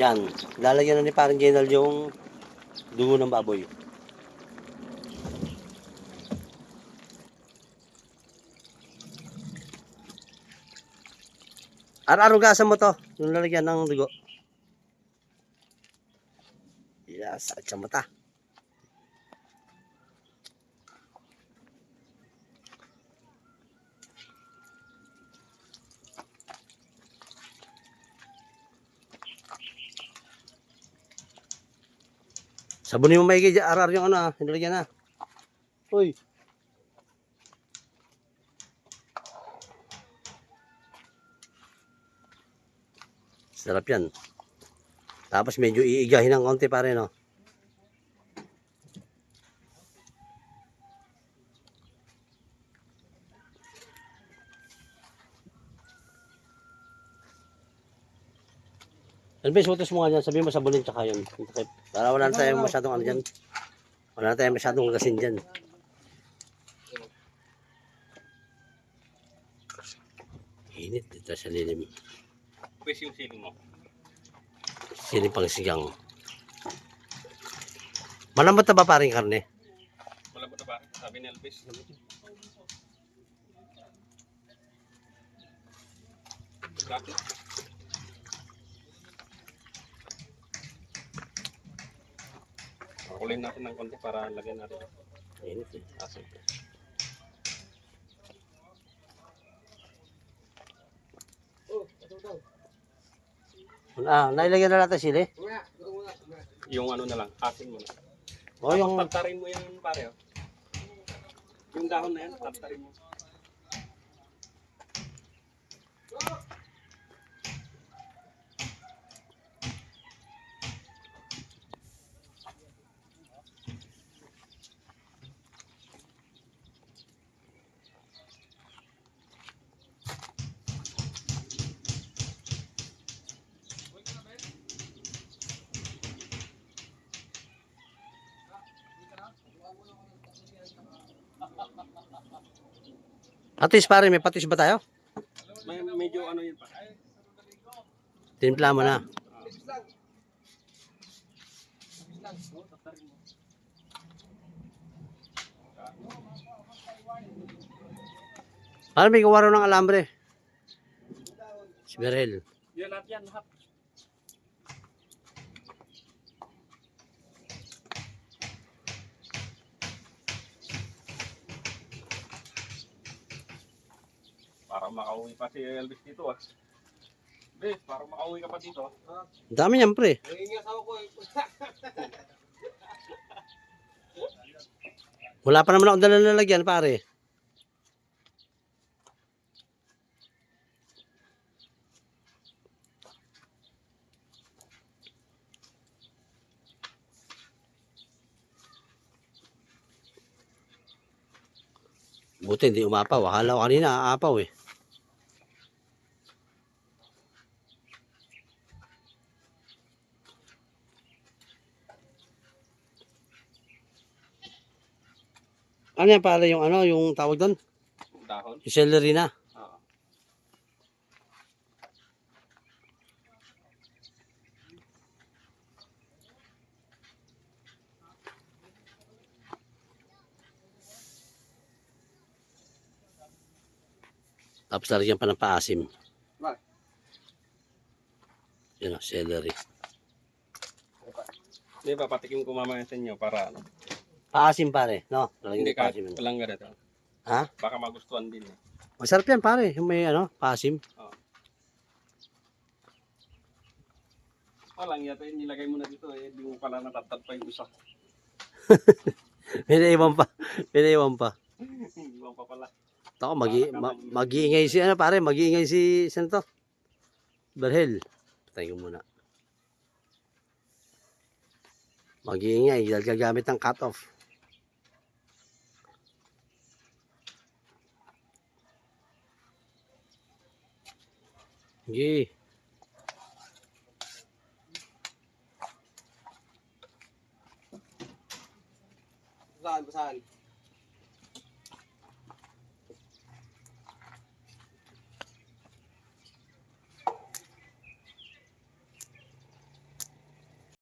Yan. Lalagyan na ni parang general yung dugo ng baboy. Ar-arugasan mo to. Yung lalagyan ng dugo. Yes, at sa mata. Sabunin mo maigi dyan, arar yung ano ah, hinalagyan na. Uy. Sarap yan. Tapos medyo iigahin ng konti pa rin, no? Elvis, utos mo nga dyan. Sabihin mo sabunin tsaka yun. Para wala na tayong masyadong ano dyan. Wala na tayong masyadong gasin dyan. Init dito sa lilim. Pwes yung siling mo. Silim pang sigang. Malambot na ba paring karne? Ba ito ba? Sabi ni Elvis. Bakit? Pakulin natin ng konti para lagyan natin. Init eh. Asin. Ah, nailagyan na natin sili. Yung ano na lang, asin mo na. O yung Tapos tartarin mo yan pare. oh. Yung dahon na yan, tartarin mo. Patis pare, may patis ba tayo? May medyo ano yun pa. Timpla mo na. Pare, may gawa raw ng alambre. Si Berhel. Yan lahat yan, lahat. Para makauwi pa si Elvis dito ah. Be, para makauwi ka pa dito. ah. Ang dami niyan, pre. Wala pa naman ako dala lalagyan, pare. Buti hindi umapaw. Akala ko kanina aapaw eh. Ano yan pare yung ano, yung tawag doon? Dahon. Yung celery na. Oo. Tapos lalagyan pa ng paasim. Bakit? Yun o, celery. Di ba, patikim ko mamaya sa inyo para ano. Paasim pare, no? Lalagyan Hindi ng ka, paasim. yun. walang ganito. Ha? Baka magustuhan din eh. Masarap yan pare, yung may ano, paasim. Walang yata yun, nilagay mo na dito eh. Di mo pala natatad pa yung isa. Pinaiwan pa. Pinaiwan pa. Hindi mo pa pala. Ako, magi, ma, mag-iingay si, ano pare, mag-iingay si, saan to? Berhel. Patay ko muna. Mag-iingay, dahil gagamit ng cut-off. Sige. Saan? Saan?